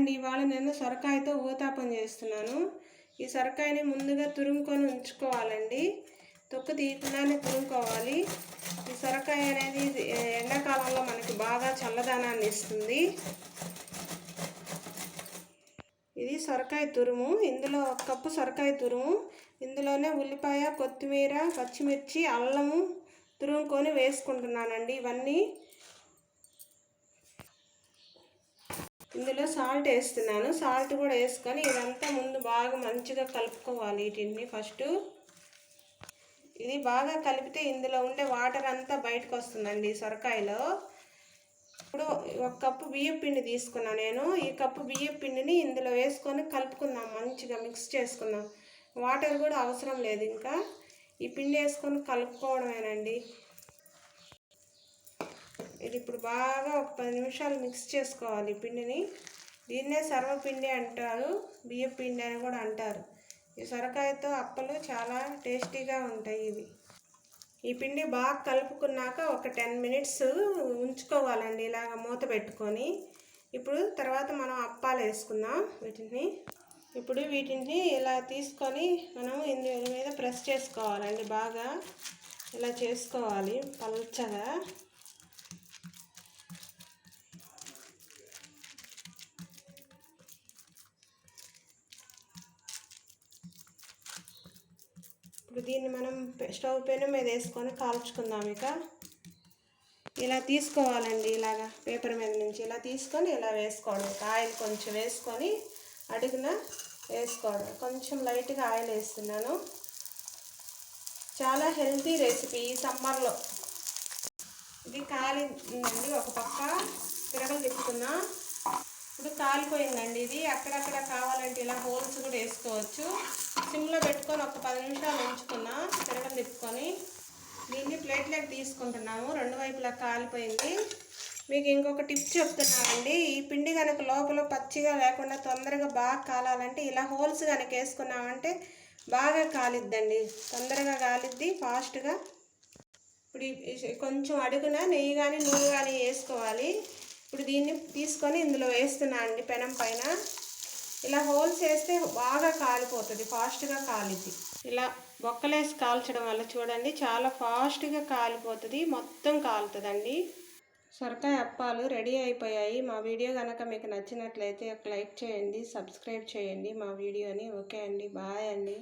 అండి ఇవాళ నేను సొరకాయతో ఊతాపం చేస్తున్నాను. ఈ సొరకాయని ముందుగా తురుముకొని ఉంచుకోవాలండి. తొక్కు తీయకుండానే తురుముకోవాలి. ఈ సొరకాయ అనేది ఎండాకాలంలో మనకి బాగా చల్లదనాన్ని ఇస్తుంది. ఇది సొరకాయ తురుము. ఇందులో ఒక కప్పు సొరకాయ తురుము. ఇందులోనే ఉల్లిపాయ కొత్తిమీర పచ్చిమిర్చి అల్లము తురుముకొని వేసుకుంటున్నానండి. ఇవన్నీ ఇందులో సాల్ట్ వేస్తున్నాను. సాల్ట్ కూడా వేసుకొని ఇదంతా ముందు బాగా మంచిగా కలుపుకోవాలి వీటిని ఫస్ట్. ఇది బాగా కలిపితే ఇందులో ఉండే వాటర్ అంతా బయటకు వస్తుందండి సొరకాయలో. ఇప్పుడు ఒక కప్పు బియ్యం పిండి తీసుకున్నా నేను. ఈ కప్పు బియ్యం పిండిని ఇందులో వేసుకొని కలుపుకుందాం మంచిగా మిక్స్ చేసుకుందాం. వాటర్ కూడా అవసరం లేదు ఇంకా. ఈ పిండి వేసుకొని కలుపుకోవడమేనండి. ఇది ఇప్పుడు బాగా ఒక పది నిమిషాలు మిక్స్ చేసుకోవాలి ఈ పిండిని. దీన్నే సర్వపిండి అంటారు బియ్యం పిండి అని కూడా అంటారు. ఈ సొరకాయతో అప్పలు చాలా టేస్టీగా ఉంటాయి ఇవి. ఈ పిండి బాగా కలుపుకున్నాక ఒక టెన్ మినిట్స్ ఉంచుకోవాలండి ఇలాగ మూత పెట్టుకొని. ఇప్పుడు తర్వాత మనం అప్పాలు వేసుకుందాం వీటిని. ఇప్పుడు వీటిని ఇలా తీసుకొని మనం ఇందు మీద ప్రెస్ చేసుకోవాలండి బాగా. ఇలా చేసుకోవాలి పల్చగా. ఇప్పుడు దీన్ని మనం స్టవ్ పైన మీద వేసుకొని కాల్చుకుందాం ఇక. ఇలా తీసుకోవాలండి ఇలాగా పేపర్ మీద నుంచి. ఇలా తీసుకొని ఇలా వేసుకోవడం. ఆయిల్ కొంచెం వేసుకొని అడుగున వేసుకోవడం. కొంచెం లైట్గా ఆయిల్ వేస్తున్నాను. చాలా హెల్తీ రెసిపీ ఈ సమ్మర్లో. ఇది కాలిందండి ఒక పక్క. తిరగలు తిప్పుకున్నా ఇప్పుడు కాలిపోయిందండి ఇది. అక్కడక్కడ కావాలంటే ఇలా హోల్స్ కూడా వేసుకోవచ్చు. సిమ్లో పెట్టుకొని ఒక పది నిమిషాలు ఉంచుకున్నా తిరగలు తిప్పుకొని దీన్ని ప్లేట్లోకి తీసుకుంటున్నాము. రెండు వైపులా కాలిపోయింది. మీకు ఇంకొక టిప్ చెప్తున్నానండి. ఈ పిండి కనుక లోపల పచ్చిగా లేకుండా తొందరగా బాగా కాలాలంటే ఇలా హోల్స్ కనుక వేసుకున్నామంటే బాగా కాలిద్దండి. తొందరగా కాలిద్ది ఫాస్ట్గా. ఇప్పుడు కొంచెం అడుగున నెయ్యి కానీ నూనె కానీ వేసుకోవాలి. ఇప్పుడు దీన్ని తీసుకొని ఇందులో వేస్తున్నా అండి పెనం పైన. ఇలా హోల్స్ వేస్తే బాగా కాలిపోతుంది ఫాస్ట్గా కాలిద్ది. ఇలా బొక్కలేసి కాల్చడం వల్ల చూడండి చాలా ఫాస్ట్గా కాలిపోతుంది మొత్తం కాలుతుందండి. సొరకాయ అప్పాలు రెడీ అయిపోయాయి. మా వీడియో కనుక మీకు నచ్చినట్లయితే ఒక లైక్ చేయండి సబ్స్క్రైబ్ చేయండి మా వీడియోని. ఓకే అండి బాయ్ అండి.